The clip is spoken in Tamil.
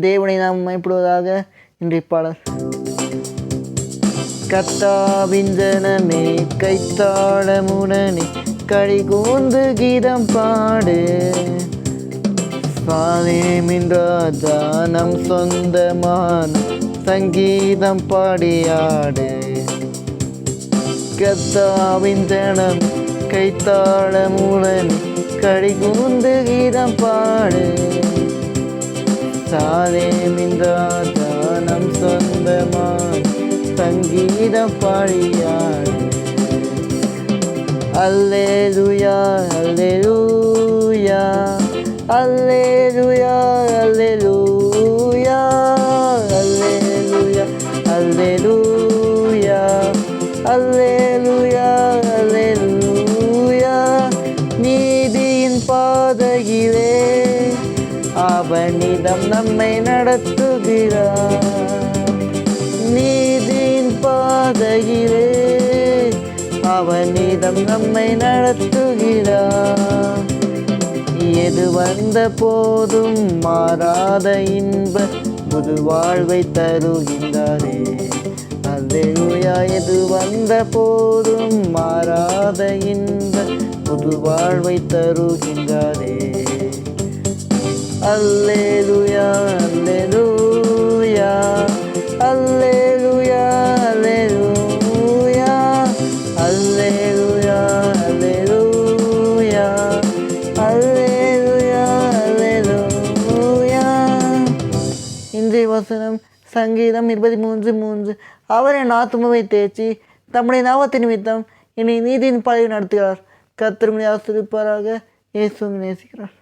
தேவனை நாம் மயப்படுவதாக இன்றைய பாடல். கத்தாவிந்தனமே கைத்தாளமுடனே களி கூந்து கீதம் பாடு. சாலேமின் ராஜா நம் சொந்தமான சங்கீதம் பாடியாடு கத்தாவின் ஜனம் கைத்தாளமுடன் களி கூந்து கீதம் பாடு. சாலேமின்றா தானம் சொந்தமாய் சங்கீதம் பாடியார். அல்லேலுயா அல்லேலூயா அல்லேலுயா அல்லேலூயா அல்லேலுயா அல்லேலூயா அல்லேலுயா. அவனிடம் நம்மை நடத்துகிறார் நீதியின் பாதையிலே அவனிடம் நம்மை நடத்துகிறார் எது வந்த போதும் மாறாத இன்ப புது வாழ்வை தருகின்றாரே. அல்லேலூயா எது வந்த போதும் மாறாத இன்ப புது வாழ்வை தருகின்றாரே. அல்லேலூயா அல்லேலூயா அல்லேலூயா அல்லேலூயா அல்லேலூயா அல்லேலூயா அல்லேலூயா அல்லேலூயா இன்றைய வசனம் சங்கீதம் இருபத்தி மூன்று மூன்று. அவர் என் ஆத்மாவை தேய்ச்சி தம்முடைய நாமத்தின் நிமித்தம் என்னை நீதியின் பழைய நடத்துகிறார். கத்திரமணி ஆசிரிப்பாராக இயேசு நேசிக்கிறார்.